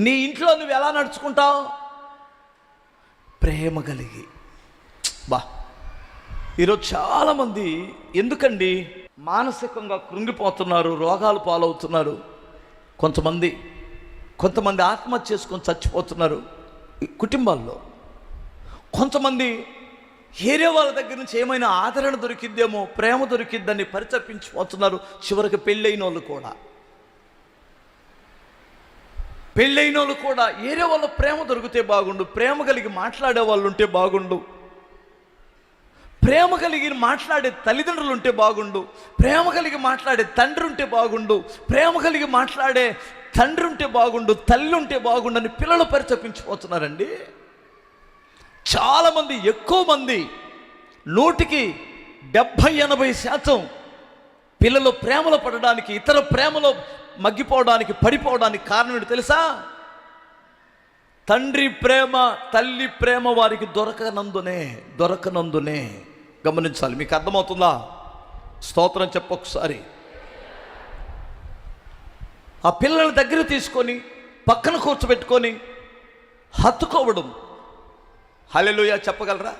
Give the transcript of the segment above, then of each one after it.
నీ ఇంట్లో నువ్వు ఎలా నడుచుకుంటావు? ప్రేమ కలిగి. బా. ఈరోజు చాలామంది ఎందుకండి మానసికంగా కృంగిపోతున్నారు రోగాలు పాలవుతున్నారు? కొంతమంది కొంతమంది ఆత్మహత్య చేసుకొని చచ్చిపోతున్నారు ఈ కుటుంబాల్లో. కొంతమంది ఏరే వాళ్ళ దగ్గర నుంచి ఏమైనా ఆదరణ దొరికిద్దేమో ప్రేమ దొరికిద్దని పరితపించిపోతున్నారు చివరికి పెళ్ళైన వాళ్ళు కూడా. పెళ్ళైన వాళ్ళు కూడా ఏరే వాళ్ళ ప్రేమ దొరికితే బాగుండు ప్రేమ కలిగి మాట్లాడే వాళ్ళు ఉంటే బాగుండు. ప్రేమ కలిగి మాట్లాడే తల్లిదండ్రులు ఉంటే బాగుండు ప్రేమ కలిగి మాట్లాడే తండ్రి ఉంటే బాగుండు ప్రేమ కలిగి మాట్లాడే తండ్రి ఉంటే బాగుండు తల్లి ఉంటే బాగుండు అని పిల్లలు పరిచపించిపోతున్నారండి చాలామంది ఎక్కువ మంది నూటికి డెబ్భై ఎనభై శాతం పిల్లలు ప్రేమలో పడడానికి ఇతర ప్రేమలో మగ్గిపోవడానికి పడిపోవడానికి కారణం ఏంటి తెలుసా? తండ్రి ప్రేమ తల్లి ప్రేమ వారికి దొరకనందునే దొరకనందునే. గమనించాలి మీకు అర్థమవుతుందా? స్తోత్రం చెప్పొకసారి ఆ పిల్లల దగ్గర తీసుకొని పక్కన కూర్చోబెట్టుకొని హత్తుకోవడం. హలెలుయ చెప్పగలరా?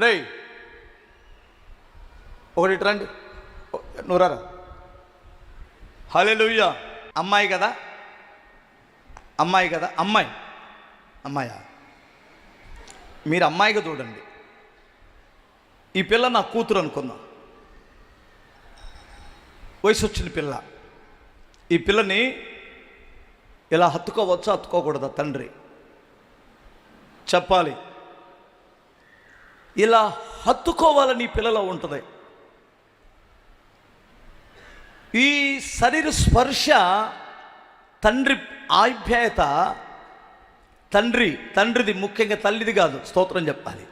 రేయ్ ఒకటి రండి. నూరారా? హలెలుయ్య అమ్మాయి కదా? అమ్మాయి కదా? అమ్మాయి. అమ్మాయా? మీరు అమ్మాయిగా చూడండి. ఈ పిల్ల నా కూతురు అనుకుందాం. వయసు వచ్చిన పిల్ల. ఈ పిల్లని ఇలా హత్తుకోవచ్చా హత్తుకోకూడదా తండ్రి? చెప్పాలి. ఇలా హత్తుకోవాలని ఈ పిల్లలో ఉంటుంది. ఈ శరీర స్పర్శ తండ్రి ఆభ్యాయత తండ్రి తండ్రిది ముఖ్యంగా తల్లిది కాదు స్తోత్రం చెప్పాలి.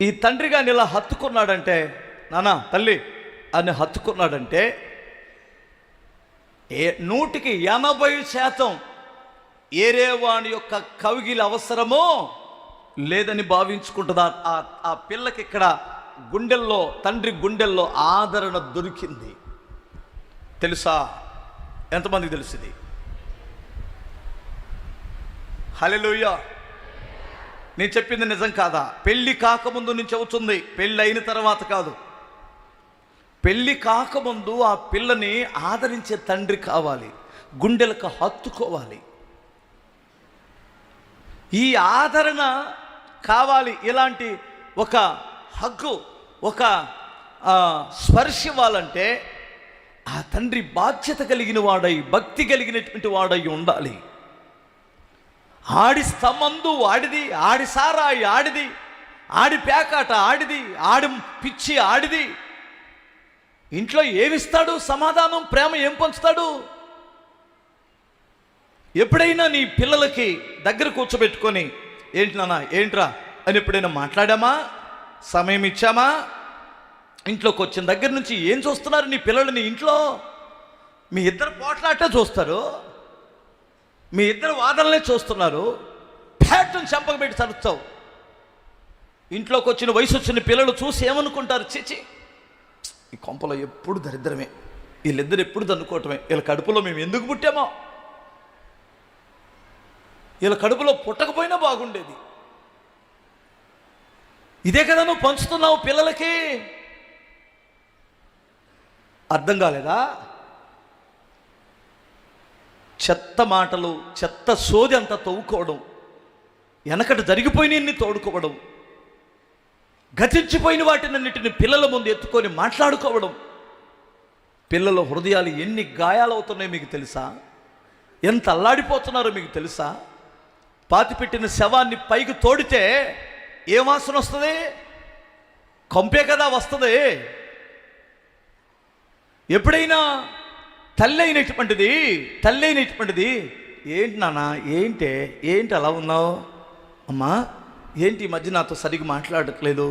ఈ తండ్రి కానీ ఇలా హత్తుకున్నాడంటే నానా తల్లి అని హత్తుకున్నాడంటే ఏ నూటికి ఎనభై శాతం ఏరేవాని యొక్క కవిగిలి అవసరమో లేదని భావించుకుంటుందా ఆ ఆ పిల్లకి ఇక్కడ గుండెల్లో తండ్రి గుండెల్లో ఆదరణ దొరికింది. తెలుసా? ఎంతమందికి తెలిసింది హలెలుయ్య నేను చెప్పింది నిజం కాదా? పెళ్ళి కాకముందు నుంచి అవుతుంది పెళ్ళి అయిన తర్వాత కాదు. పెళ్ళి కాకముందు ఆ పిల్లని ఆదరించే తండ్రి కావాలి గుండెలకు హత్తుకోవాలి. ఈ ఆదరణ కావాలి ఇలాంటి ఒక హగ్గు ఒక స్పర్శ ఇవ్వాలంటే ఆ తండ్రి బాధ్యత కలిగిన వాడై భక్తి కలిగినటువంటి వాడై ఉండాలి. ఆడి స్తంభందు ఆడిది ఆడి సారాయి ఆడిది ఆడి పేకాట ఆడిది ఆడి పిచ్చి ఆడిది. ఇంట్లో ఏమిస్తాడు? సమాధానం ప్రేమ ఏం పంచుతాడు? ఎప్పుడైనా నీ పిల్లలకి దగ్గర కూర్చోబెట్టుకొని ఏంటి నాన్న ఏంట్రా? అని ఎప్పుడైనా మాట్లాడామా? సమయం ఇచ్చామా? ఇంట్లోకి వచ్చిన దగ్గర నుంచి ఏం చూస్తున్నారు నీ పిల్లలని ఇంట్లో? మీ ఇద్దరు పోట్లాటే చూస్తారు. మీ ఇద్దరు వాదనలే చూస్తున్నారు. ప్యాట్ను చంపకబెట్టి తరుస్తావు. ఇంట్లోకి వచ్చిన వయసు వచ్చిన పిల్లలు చూసి ఏమనుకుంటారు? చిచి ఈ కొంపలో ఎప్పుడు దరిద్రమే. వీళ్ళిద్దరు ఎప్పుడు దన్నుకోవటమే వీళ్ళ కడుపులో మేము ఎందుకు పుట్టామో? వీళ్ళ కడుపులో పుట్టకపోయినా బాగుండేది. ఇదే కదా నువ్వు పంచుతున్నావు పిల్లలకి? అర్థం కాలేదా? చెత్త మాటలు చెత్త సోది అంతా తవ్వుకోవడం వెనకట జరిగిపోయినన్ని తోడుకోవడం గతించిపోయిన వాటినన్నిటిని పిల్లల ముందు ఎత్తుకొని మాట్లాడుకోవడం పిల్లల హృదయాలు ఎన్ని గాయాలవుతున్నాయో మీకు తెలుసా? ఎంత అల్లాడిపోతున్నారో మీకు తెలుసా? పాతిపెట్టిన శవాన్ని పైకి తోడితే ఏ వాసన వస్తుంది? కంపే కదా వస్తుంది? ఎప్పుడైనా తల్లి అయినటువంటిది తల్లి అయినటువంటిది ఏంటి నాన్న ఏంటే ఏంటి అలా ఉన్నావు? అమ్మా ఏంటి ఈ మధ్య నాతో సరిగ్గా మాట్లాడట్లేదు?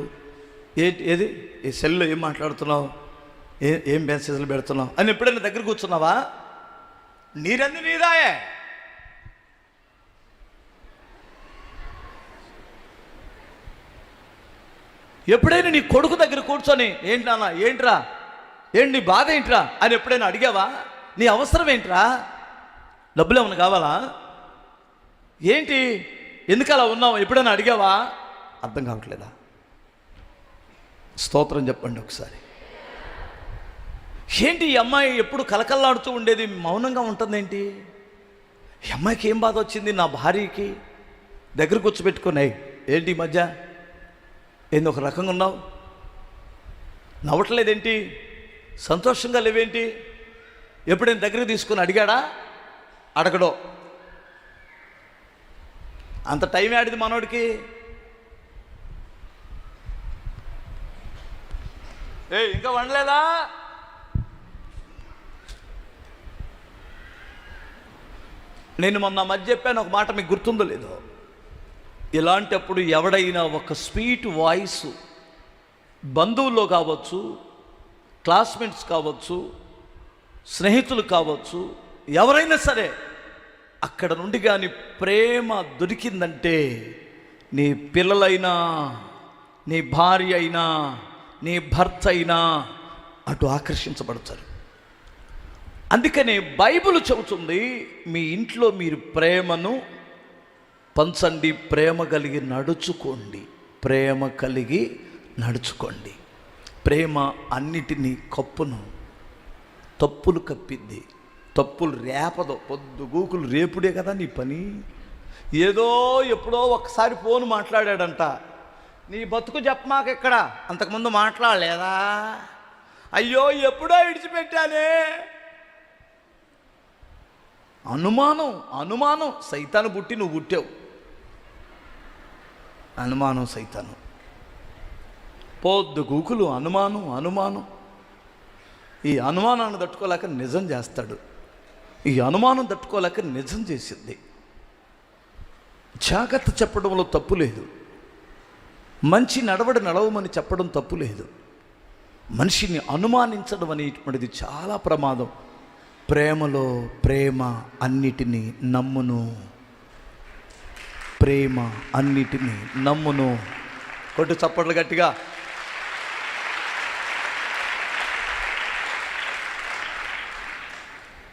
ఏంటి ఏది ఈ సెల్లో ఏం మాట్లాడుతున్నావు? ఏ ఏం మెసేజ్లు పెడుతున్నావు? అని ఎప్పుడైనా దగ్గర కూర్చున్నావా? నీరంది నీదాయే ఎప్పుడైనా నీ కొడుకు దగ్గర కూర్చొని ఏంటి నాన్న ఏంట్రా? ఏంటి నీ బాధ ఏంట్రా? అని ఎప్పుడైనా అడిగావా? నీ అవసరం ఏంట్రా? డబ్బులు ఏమైనా కావాలా? ఏంటి? ఎందుకు అలా ఉన్నావు? ఎప్పుడైనా అడిగావా? అర్థం కావట్లేదా? స్తోత్రం చెప్పండి ఒకసారి. ఏంటి ఈ అమ్మాయి ఎప్పుడు కలకల్లాడుతూ ఉండేది? మౌనంగా ఉంటుందేంటి? ఈ అమ్మాయికి ఏం బాధ వచ్చింది? నా భార్యకి దగ్గర కూర్చోబెట్టుకున్నాయి ఏంటి ఈ మధ్య? ఏంది ఒక రకంగా ఉన్నావు? నవ్వట్లేదేంటి? సంతోషంగా లేవేంటి? ఎప్పుడైనా దగ్గరికి తీసుకుని అడిగాడా? అడగడో. అంత టైం ఆడిది మనోడికి? ఏ ఇంకా వండలేదా? నేను మొన్న మధ్య చెప్పాను ఒక మాట మీకు గుర్తుందో లేదో? ఇలాంటప్పుడు ఎవడైనా ఒక స్వీట్ వాయిస్ బంధువుల్లో కావచ్చు క్లాస్మేట్స్ కావచ్చు స్నేహితులు కావచ్చు ఎవరైనా సరే అక్కడ నుండి కానీ ప్రేమ దొరికిందంటే నీ పిల్లలైనా నీ భార్య అయినా నీ భర్త అయినా అటు ఆకర్షించబడతారు. అందుకనే బైబిల్ చెబుతుంది మీ ఇంట్లో మీరు ప్రేమను పంచండి ప్రేమ కలిగి నడుచుకోండి ప్రేమ కలిగి నడుచుకోండి. ప్రేమ అన్నిటినీ కప్పును తప్పులు కప్పిద్ది. తప్పులు రేపదు. పొద్దు గూకులు రేపుడే కదా నీ పని. ఏదో ఎప్పుడో ఒకసారి ఫోన్ మాట్లాడాడంట. నీ బతుకు చెప్పమాక ఇక్కడ అంతకుముందు మాట్లాడలేదా? అయ్యో ఎప్పుడో విడిచిపెట్టానే అనుమానం అనుమానం. సైతాను పుట్టి నువ్వు పుట్టావు. అనుమానం సైతాను. పొద్దు గూకులు అనుమానం అనుమానం. ఈ అనుమానాన్ని తట్టుకోలేక నిజం చేస్తాడు. ఈ అనుమానం తట్టుకోలేక నిజం చేసింది. జాగ్రత్త చెప్పడంలో తప్పు లేదు. మంచి నడవడి నడవమని చెప్పడం తప్పు లేదు. మనిషిని అనుమానించడం అనేటువంటిది చాలా ప్రమాదం. ప్రేమలో ప్రేమ అన్నిటినీ నమ్మును. ప్రేమ అన్నిటినీ నమ్మును. కొట్టు చప్పట్లు గట్టిగా.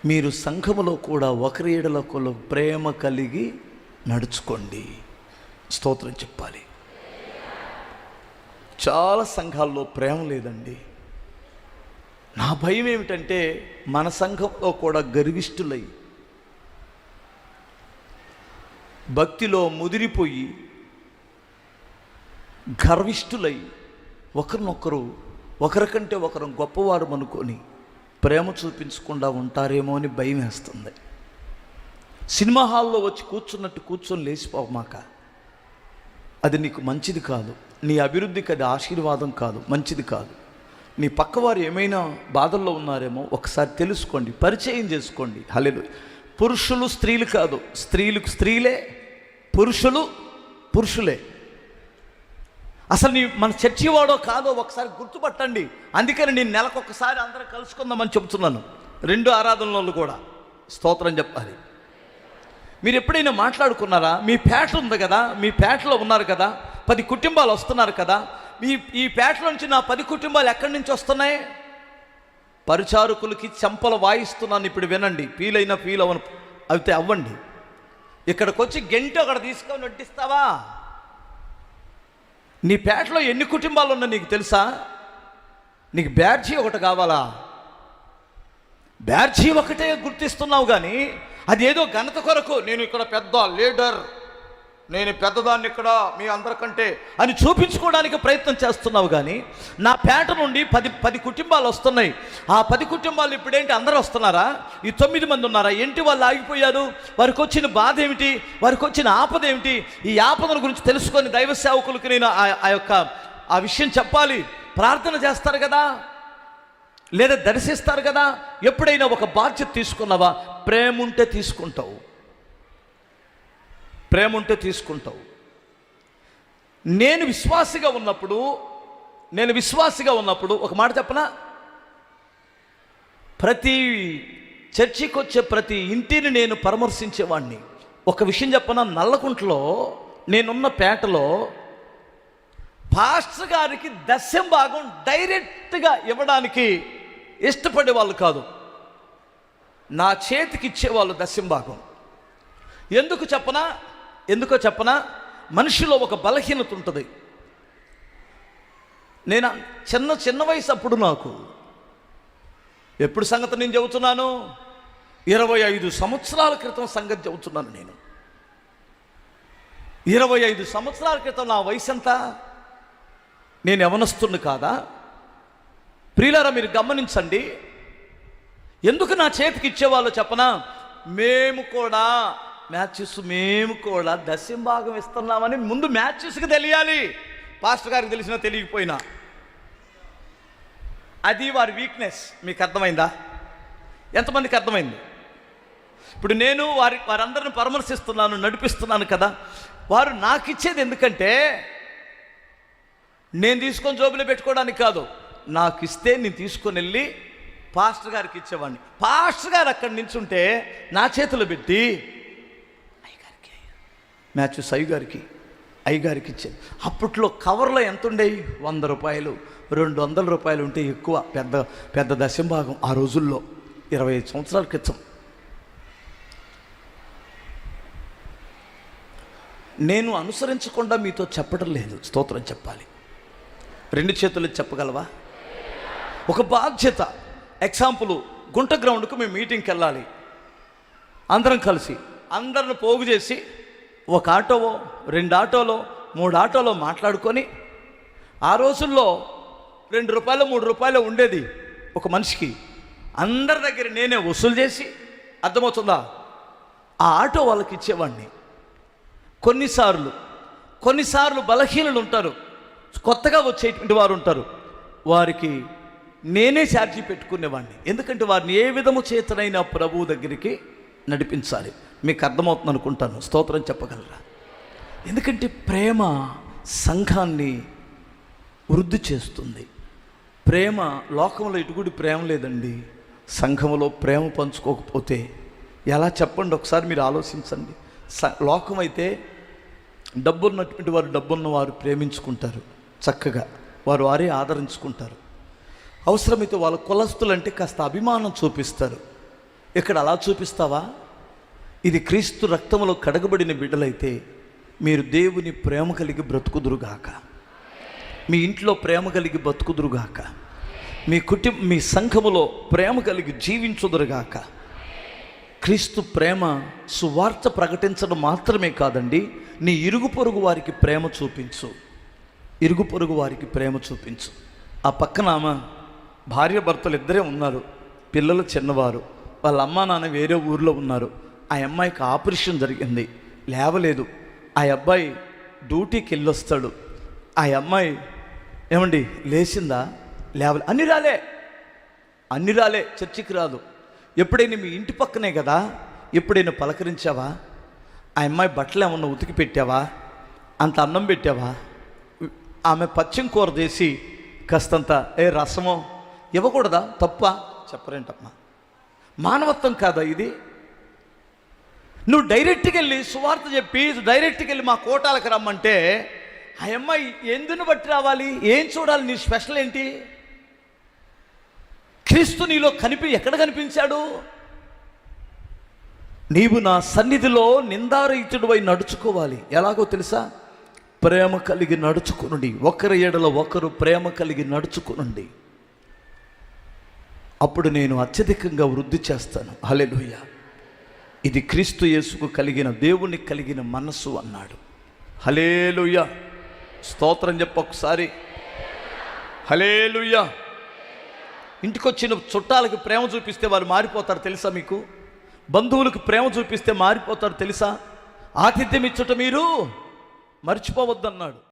మీరు సంఘములో కూడా ఒకరి ఏడలకు ప్రేమ కలిగి నడుచుకోండి. స్తోత్రం చెప్పాలి. చాలా సంఘాల్లో ప్రేమ లేదండి. నా భయం ఏమిటంటే మన సంఘంలో కూడా గర్విష్ఠులై భక్తిలో ముదిరిపోయి గర్విష్ఠులై ఒకరినొకరు ఒకరికంటే ఒకరు గొప్పవారు అనుకొని ప్రేమ చూపించకుండా ఉంటారేమో అని భయం వేస్తుంది. సినిమా హాల్లో వచ్చి కూర్చున్నట్టు కూర్చొని లేచిపోమాక అది నీకు మంచిది కాదు. నీ అభివృద్ధికి అది ఆశీర్వాదం కాదు మంచిది కాదు. నీ పక్కవారు ఏమైనా బాధల్లో ఉన్నారేమో ఒకసారి తెలుసుకోండి పరిచయం చేసుకోండి. హలేదు పురుషులు స్త్రీలు కాదు స్త్రీలకు స్త్రీలే పురుషులు పురుషులే. అసలు నీ మన చర్చి వాడో కాదో ఒకసారి గుర్తుపట్టండి. అందుకని నేను నెలకు ఒకసారి అందరం కలుసుకుందామని చెబుతున్నాను రెండు ఆరాధనలు కూడా. స్తోత్రం చెప్పాలి. మీరు ఎప్పుడైనా మాట్లాడుకున్నారా? మీ పేట ఉంది కదా? మీ పేటలో ఉన్నారు కదా? పది కుటుంబాలు వస్తున్నారు కదా? మీ ఈ పేటలో నుంచి నా పది కుటుంబాలు ఎక్కడి నుంచి వస్తున్నాయి? పరిచారకులకి చెంపలు వాయిస్తున్నాను ఇప్పుడు వినండి. ఫీల్ అయినా ఫీల్ అవ్వను అయితే అవ్వండి. ఇక్కడికి వచ్చి గంట అక్కడ తీసుకొని వడ్డిస్తావా నీ పేటలో ఎన్ని కుటుంబాలు ఉన్నా నీకు తెలుసా? నీకు బ్యాడ్జీ ఒకటి కావాలా? బ్యాడ్జీ ఒకటే గుర్తిస్తున్నావు కానీ అది ఏదో ఘనత కొరకు నేను ఇక్కడ పెద్ద లీడర్ నేను పెద్దదాన్ని ఇక్కడ మీ అందరికంటే అని చూపించుకోవడానికి ప్రయత్నం చేస్తున్నావు కానీ నా పేట నుండి పది పది కుటుంబాలు వస్తున్నాయి. ఆ పది కుటుంబాలు ఇప్పుడేంటి? అందరూ వస్తున్నారా? ఈ తొమ్మిది మంది ఉన్నారా? ఏంటి వాళ్ళు ఆగిపోయారు? వారికి వచ్చిన బాధ ఏమిటి? వారికి వచ్చిన ఆపద ఏమిటి? ఈ ఆపదల గురించి తెలుసుకొని దైవ సేవకులకు నేను ఆ- ఆ యొక్క ఆ విషయం చెప్పాలి. ప్రార్థన చేస్తారు కదా? లేదా దర్శిస్తారు కదా? ఎప్పుడైనా ఒక బాధ్యత తీసుకున్నావా? ప్రేమ ఉంటే తీసుకుంటావు. ప్రేమ ఉంటే తీసుకుంటావు. నేను విశ్వాసిగా ఉన్నప్పుడు నేను విశ్వాసిగా ఉన్నప్పుడు ఒక మాట చెప్పనా? ప్రతి చర్చికి వచ్చే ప్రతి ఇంటిని నేను పరామర్శించేవాడిని ఒక విషయం చెప్పనా? నల్లకుంటలో నేనున్న పేటలో పాస్టర్ గారికి దశం భాగం డైరెక్ట్గా ఇవ్వడానికి ఇష్టపడే వాళ్ళు కాదు. నా చేతికి ఇచ్చేవాళ్ళు దశంభాగం ఎందుకు చెప్పనా? ఎందుకో చెప్పనా? మనిషిలో ఒక బలహీనత ఉంటుంది. నేను చిన్న చిన్న వయసు అప్పుడు నాకు. ఎప్పుడు సంగతి నేను చెబుతున్నాను? ఇరవై ఐదు సంవత్సరాల క్రితం సంగతి చెబుతున్నాను నేను. ఇరవై ఐదు సంవత్సరాల క్రితం నా వయసు ఎంత నేను యవనస్తుని కాదా? ప్రియులారా మీరు గమనించండి. ఎందుకు నా చేతికి ఇచ్చేవాళ్ళు చెప్పనా? మేము కూడా మ్యాచెస్ మేము కూడా దశంభాగం ఇస్తున్నామని ముందు మ్యాచెస్కి తెలియాలి. పాస్టర్ గారికి తెలిసినా తెలియకపోయినా. అది వారి వీక్నెస్ మీకు అర్థమైందా? ఎంతమందికి అర్థమైంది? ఇప్పుడు నేను వారి వారందరిని పరామర్శిస్తున్నాను నడిపిస్తున్నాను కదా. వారు నాకు ఇచ్చేది ఎందుకంటే నేను తీసుకొని జోబులో పెట్టుకోవడానికి కాదు. నాకు ఇస్తే నేను తీసుకొని వెళ్ళి పాస్టర్ గారికి ఇచ్చేవాడిని. పాస్టర్ గారు అక్కడి నుంచి ఉంటే నా చేతిలో పెట్టి మ్యాచెస్ అయ్య గారికి ఇచ్చాను అప్పట్లో కవర్లో ఎంత ఉండేవి వంద రూపాయలు. రెండు వందల రూపాయలు ఉంటే ఎక్కువ. పెద్ద పెద్ద దశంభాగం ఆ రోజుల్లో. ఇరవై ఐదు సంవత్సరాల క్రితం. నేను అనుసరించకుండా మీతో చెప్పడం లేదు. స్తోత్రం చెప్పాలి. రెండు చేతులు చెప్పగలవా? ఒక బాధ్యత. ఎగ్జాంపుల్. గుంట గ్రౌండ్కు మేము మీటింగ్కి వెళ్ళాలి అందరం కలిసి. అందరిని పోగు చేసి ఒక ఆటోవో రెండు ఆటోలో మూడు ఆటోలో మాట్లాడుకొని ఆ రోజుల్లో రెండు రూపాయలు మూడు రూపాయలు ఉండేది ఒక మనిషికి. అందరి దగ్గర నేనే వసూలు చేసి అర్థమవుతుందా? ఆ ఆటో వాళ్ళకి ఇచ్చేవాడిని. కొన్నిసార్లు కొన్నిసార్లు బలహీనులు ఉంటారు. కొత్తగా వచ్చేటువంటి వారు ఉంటారు. వారికి నేనే ఛార్జీ పెట్టుకునేవాడిని. ఎందుకంటే వారిని ఏ విధము చేతనైనా ప్రభువు దగ్గరికి నడిపించాలి. మీకు అర్థమవుతుంది అనుకుంటాను స్తోత్రం చెప్పగలరా? ఎందుకంటే ప్రేమ సంఘాన్ని వృద్ధి చేస్తుంది. ప్రేమ లోకంలో ఇటుగుడి ప్రేమ లేదండి. సంఘంలో ప్రేమ పంచుకోకపోతే ఎలా చెప్పండి? ఒకసారి మీరు ఆలోచించండి. స లోకం అయితే డబ్బున్నటువంటి వారు డబ్బున్న వారు ప్రేమించుకుంటారు. చక్కగా వారు వారే ఆదరించుకుంటారు. అవసరమైతే వాళ్ళ కులస్తులంటే కాస్త అభిమానం చూపిస్తారు. ఇక్కడ అలా చూపిస్తావా? ఇది క్రీస్తు రక్తములో కడగబడిన బిడ్డలైతే మీరు దేవుని ప్రేమ కలిగి బ్రతుకుదురుగాక. మీ ఇంట్లో ప్రేమ కలిగి బతుకుదురుగాక మీ కుటుంబ మీ సంఘములో ప్రేమ కలిగి జీవించుదురుగాక. క్రీస్తు ప్రేమ సువార్త ప్రకటించడం మాత్రమే కాదండి నీ ఇరుగు పొరుగు వారికి ప్రేమ చూపించు. ఇరుగు పొరుగు వారికి ప్రేమ చూపించు. ఆ పక్కన ఆమె భార్య భర్తలు ఇద్దరే ఉన్నారు పిల్లలు చిన్నవారు వాళ్ళ అమ్మా నాన్న వేరే ఊర్లో ఉన్నారు. ఆ అమ్మాయికి ఆపరేషన్ జరిగింది. లేవలేదు. ఆ అబ్బాయి డ్యూటీకి వెళ్ళొస్తాడు. ఆ అమ్మాయి ఏమండి లేచిందా? లేవలే. అన్ని రాలే. అన్ని రాలే. చర్చికి రాదు. ఎప్పుడైనా మీ ఇంటి పక్కనే కదా? ఎప్పుడైనా పలకరించావా? ఆ అమ్మాయి బట్టలు ఏమన్నా ఉతికి పెట్టావా? అంత అన్నం పెట్టావా? ఆమె పచ్చిం కూర చేసి కాస్తంత ఏ రసమో ఇవ్వకూడదా? తప్ప? చెప్పరేంటమ్మా. మానవత్వం కాదా ఇది? నువ్వు డైరెక్ట్కి వెళ్ళి సువార్త చెప్పి డైరెక్ట్కి వెళ్ళి మా కోటాలకు రమ్మంటే ఆ అమ్మాయి ఎందును బట్టి రావాలి? ఏం చూడాలి? నీ స్పెషల్ ఏంటి? క్రీస్తు నీలో కనిపి ఎక్కడ కనిపించాడు? నీవు నా సన్నిధిలో నిందారహితుడివై నడుచుకోవాలి. ఎలాగో తెలుసా? ప్రేమ కలిగి నడుచుకునుండి. ఒకరి ఎడల ఒకరు ప్రేమ కలిగి నడుచుకునుండి. అప్పుడు నేను అత్యధికంగా వృద్ధి చేస్తాను. హలెలుయ్య ఇది క్రీస్తు యేసుకు కలిగిన దేవుని కలిగిన మనస్సు అన్నాడు. హలేలుయ్య స్తోత్రం చెప్ప ఒకసారి. హలేలుయ్య ఇంటికి వచ్చిన చుట్టాలకి ప్రేమ చూపిస్తే వారు మారిపోతారు తెలుసా మీకు? బంధువులకు ప్రేమ చూపిస్తే మారిపోతారు తెలుసా? ఆతిథ్యం ఇచ్చుట మీరు మర్చిపోవద్దన్నాడు.